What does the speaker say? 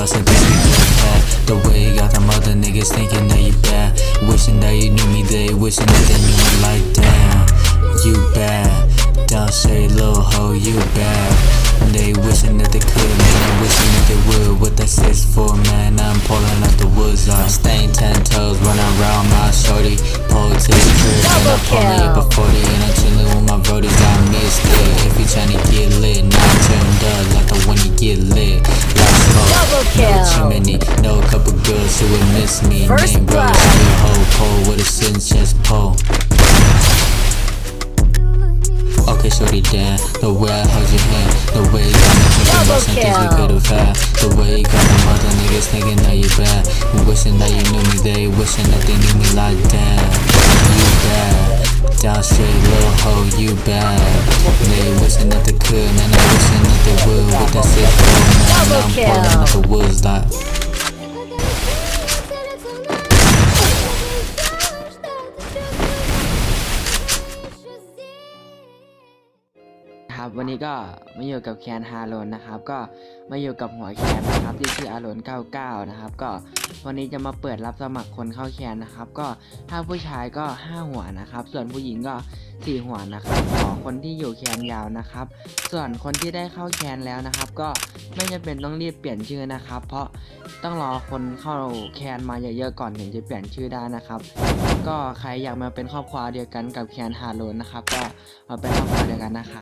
got me thinking about some things we could have. The way you got them other niggas thinking that you bad. Wishing that you knew me, they wishing that they knew me like damn. You bad, don't say little hoe, you bad. They wishing that they could, man, they wishing that they would. What that says for, man, I'm pulling out the woods. I stain ten toes, running around my shorty. Pull to the crib, and I'm pulling up a kill. chimney, no couple girls who would miss me. First Name bro, blood. a whole pole with a sitting chest pole. Okay, shorty, damn. The way I held your hand, the way you got me thinking about some things we could have had. The way you got them other niggas thinking that you bad. Wishing that you knew me, they wishing that they knew me like damn. You bad. Down straight, little hoe, you bad. Kill. out the woods ครับ วันนี้ก็มาอยู่กับแคนฮาโลนนะครับ ก็มาอยู่กับหัวแคนนะครับที่ชื่ออารอน99 นะครับ ก็วันนี้จะมาเปิดรับสมัครคนเข้าแคนนะครับ ก็ถ้าผู้ชายก็ 5 หัวนะครับ ส่วนผู้หญิงก็ 4 หัวนะครับขอคนที่อยู่แคนยาวนะครับ ส่วนคนที่ได้เข้าแคนแล้วนะครับ ก็ไม่จำเป็นต้องรีบเปลี่ยนชื่อนะครับ เพราะต้องรอคนเข้าแคนมาเยอะๆก่อนถึงจะเปลี่ยนชื่อได้นะครับ ก็ใครอยากมาเป็นครอบครัวเดียวกันกับแคนฮาโลนนะครับ ก็มาเป็นครอบครัวเดียวกันนะครับ